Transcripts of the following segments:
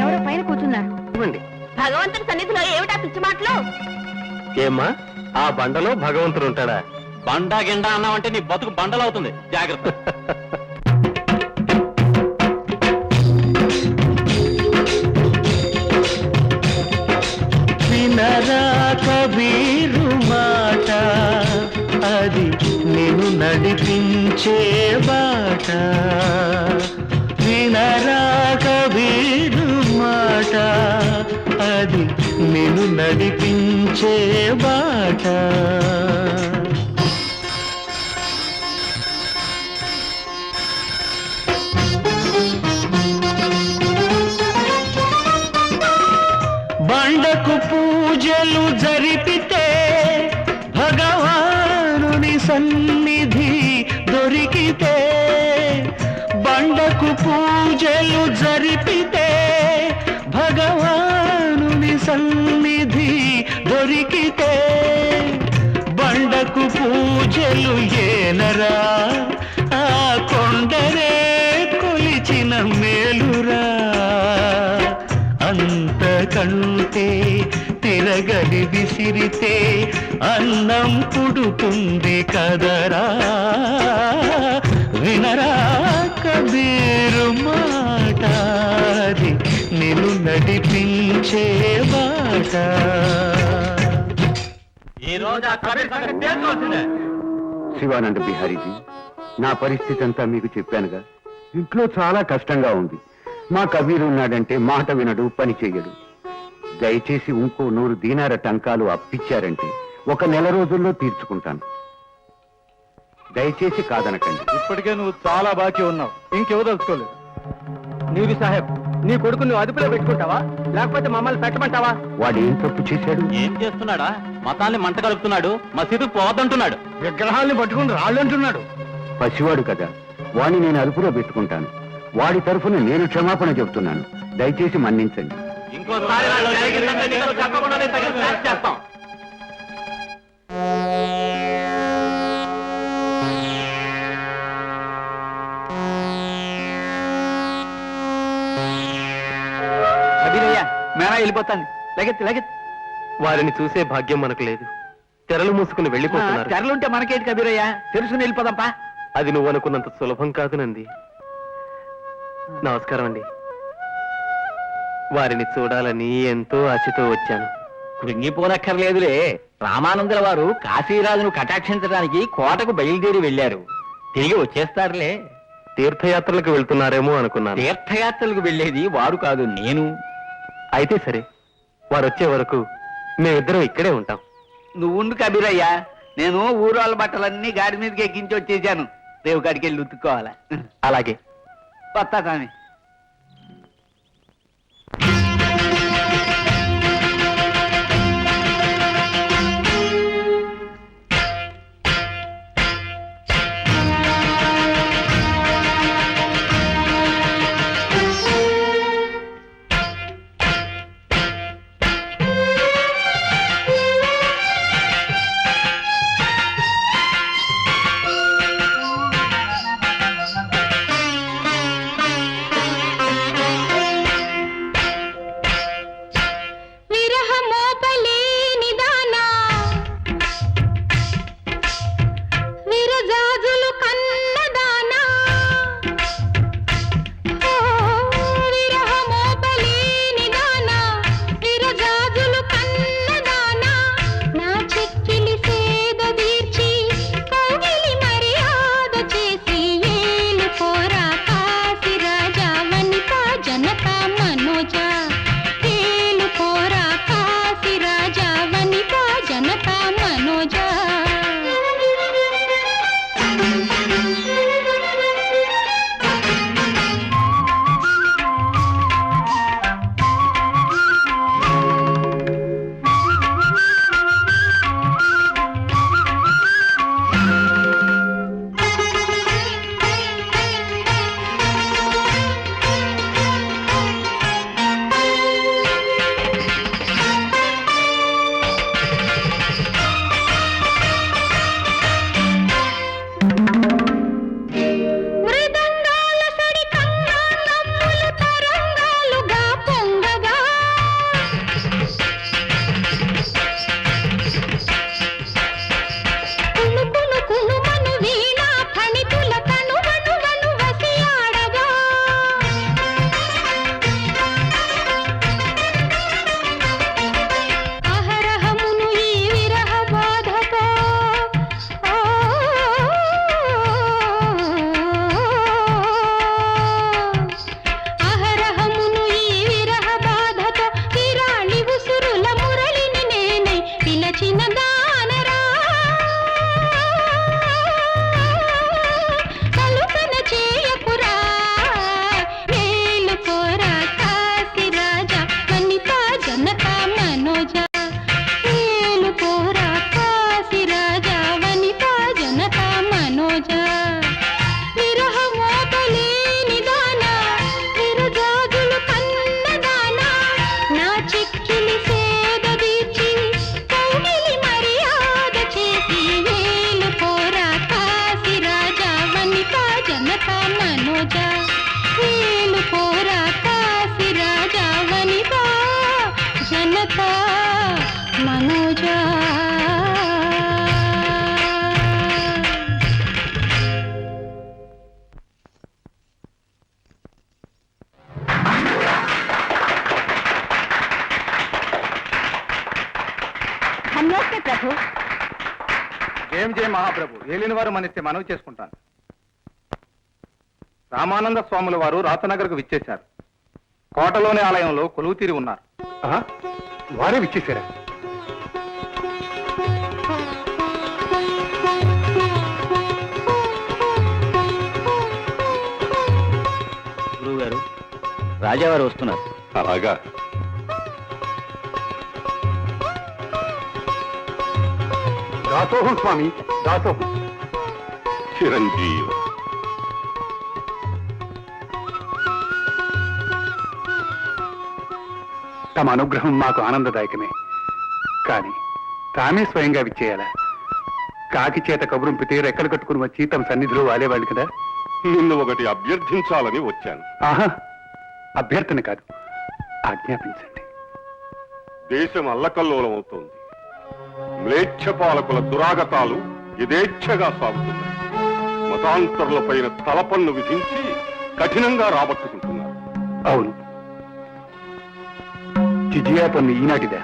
ఎవరో పైన కూర్చున్నారు. ఇవ్వండి భగవంతుడి సన్నిధిలో ఏమిటా పిచ్చి మాటలు? ఏమ్మా ఆ బండలో భగవంతుడు ఉంటాడా? బండా గిండా అన్నావంటే నీ బతుకు బండలవుతుంది. జాగ్రత్త. వినరా కబీరు మాట. అది నేను నడిపించే బాట. వినరా కబీరు మాట. అది నేను నడిపించే బాట. పూజలు జరిపితే భగవానుని సన్నిధి దొరికితే బండకు పూజలు జరిపితే భగవానుని సన్నిధి దొరికితే బండకు పూజలు ఏనరా? ఆ కొండరే కొలిచిన మేలురా. అంతకంటే తిరగలి విసిరితే అన్నం పుడుతుంది కదరా. వినరా కబీరు మాట అది నిన్ను నడిపించే బాట. ఈ రోజు ఆ కబీర్ సంగతి తేల్చవలసిందే. శివానంద బిహారీజీ నా పరిస్థితి అంతా మీకు చెప్పానుగా. ఇంట్లో చాలా కష్టంగా ఉంది. మా కబీర్ ఉన్నాడంటే మాట వినడు పని చెయ్యడు దయచేసి ఇంకో నూరు దీనార టంకాలు అప్పిచ్చారంటే ఒక నెల రోజుల్లో తీర్చుకుంటాను. దయచేసి కాదనకండి. ఇప్పటికే నువ్వు చాలా బాకీ ఉన్నావు. ఇంకెవదలుచుకోలేదు నీవి సాహెబ్ నీ కొడుకు నువ్వు అదుపులో పెట్టుకుంటావా? లేకపోతే మమ్మల్ని పెట్టమంటావా? వాడు ఏం తప్పు చేశాడు? ఏం చేస్తున్నాడా? మతాన్ని మంట కలుపుతున్నాడు మసీదుకు పోవద్దంటున్నాడు. విగ్రహాల్ని పట్టుకుని రాళ్ళంటున్నాడు. పసివాడు కదా వాడిని నేను అదుపులో పెట్టుకుంటాను. వాడి తరఫున నేను క్షమాపణ చెబుతున్నాను. దయచేసి మన్నించండి. ఇంకోసారి వాళ్ళు జరిగిందంటే నీకు చెప్పకుండానే తగిన శాస్తి చేస్తాం. మేనా వెళ్ళిపోతాను. వారిని చూసే భాగ్యం మనకు లేదు. తెరలు మూసుకుని వెళ్ళిపోతున్నారు. తెరలుంటే మనకేంటి కబీరయ్య తెలుసుకుని వెళ్ళిపోదాంపా అది నువ్వు అనుకున్నంత సులభం కాదు నంది. నమస్కారం అండి. వారిని చూడాలని ఎంతో ఆశతో వచ్చాను. కృంగిపోనక్కర్లేదులే. రామానందుల వారు కాశీరాజును కటాక్షించడానికి కోటకు బయలుదేరి వెళ్ళారు తిరిగి వచ్చేస్తారులే. తీర్థయాత్రలకు వెళ్తున్నారేమో అనుకున్నాను. తీర్థయాత్రలకు వెళ్ళేది వారు కాదు నేను. అయితే సరే వారు వచ్చే వరకు మేమిద్దరం ఇక్కడే ఉంటాం. నువ్వుండు కబీరయ్యా నేను ఊరాల బట్టలన్నీ గాడి మీదకి ఎక్కించి వచ్చేసాను. రేవు కాడికి వెళ్ళి ఉతుక్కోవాలా. అలాగే. వస్తా స్వామి. మనవి చేసుకుంటాను. రామానంద స్వాముల వారు రాతనగర్కు విచ్చేశారు. కోటలోని ఆలయంలో కొలువు తీరి ఉన్నారు వారే విచ్చేశారా? రాజావారు వస్తున్నారు. అలాగా. దాసోహం స్వామి దాసోహం. చిరంజీవి. తమ అనుగ్రహం మాకు ఆనందదాయకమే. కానీ తామే స్వయంగా విచ్చేయాలా? కాకి చేత కబురుంపితే రెక్కలు కట్టుకుని వచ్చి తమ సన్నిధిలో వాలేవాళ్ళు కదా? నిన్ను ఒకటి అభ్యర్థించాలని వచ్చాను. ఆహా అభ్యర్థన కాదు. ఆజ్ఞాపించండి. దేశం అల్లకల్లోలమవుతోంది. మ్లేచ్ఛ పాలకుల దురాగతాలు యథేచ్ఛగా సాగుతున్నాయి. మతాంతరులపైన తలపన్ను విధించి కఠినంగా రాబట్టుకుంటున్నారు. అవును. జిజియా పన్ను ఈనాటిదా?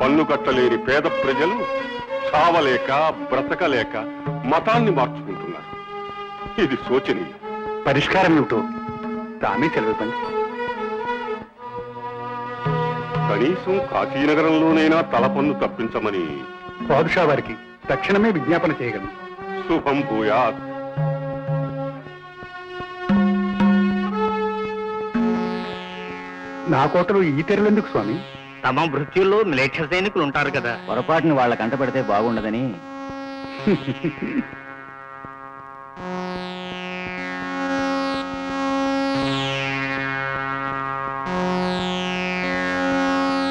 పన్ను కట్టలేని పేద ప్రజలు చావలేక బ్రతకలేక మతాన్ని మార్చుకుంటున్నారు. ఇది శోచనీయం. పరిష్కారం ఏమిటో తామే సెలవివ్వండి కనీసం కాశీనగరంలోనైనా తల పన్ను తప్పించమని. పాదుషా వారికి తక్షణమే విజ్ఞాపన చేయగలను. శుభం భూయాత్. నా కోటలో ఈ తెరలెందుకు స్వామి? తమ మృత్యుల్లో మ్లేచ్ఛ సైనికులు ఉంటారు కదా. పొరపాటుని వాళ్ళ కంట పెడితే బాగుండదని.